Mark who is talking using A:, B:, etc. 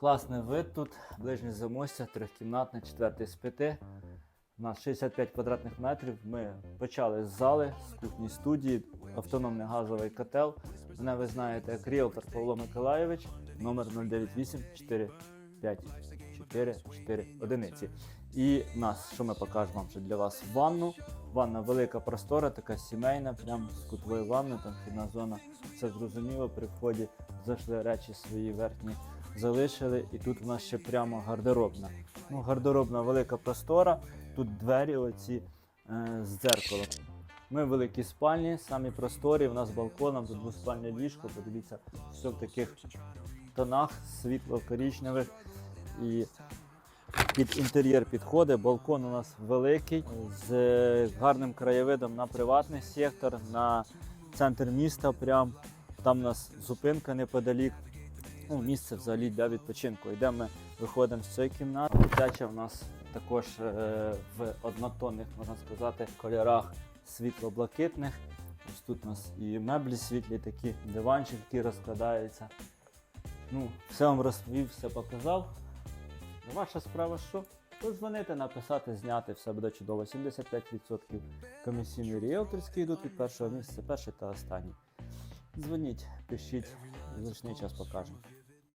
A: Класний вид тут, ближнє замостя, трьохкімнатне, четвертий з п'яти. У нас 65 квадратних метрів. Ми почали з зали, з кухні студії, автономний газовий котел. Мене ви знаєте як ріелтор Павло Миколайович, номер 098 45 4 4 одиниці. І нас, що ми покажемо вам ще для вас ванну. Ванна велика, простора, така сімейна, прям з кутовою ванною, там вхідна зона. Все зрозуміло, при вході зайшли речі свої верхні, залишили. І тут у нас ще прямо гардеробна. Ну, гардеробна велика простора. Тут двері оці е, з дзеркалом. Ми в великій спальні, самі просторі, у нас балконом, тут двоспальне ліжко, подивіться, все в таких тонах, світло-корічневих. І під інтер'єр підходить. Балкон у нас великий, з е, гарним краєвидом на приватний сектор, на центр міста. Прям. Там у нас зупинка неподалік. Ну, місце взагалі для відпочинку. Йдемо, ми виходимо з цієї кімнати. Дитяча в нас також е, в однотонних, можна сказати, кольорах світло-блакитних. Ось тут у нас і меблі світлі, такі диванчик, який розкладається. Ну, все вам розповів, все показав. Ваша справа що? Подзвонити, написати, зняти, все буде чудово. 75% комісійні ріелторські йдуть від першого місця, перший та останній. Дзвоніть, пишіть, зручний час покажемо.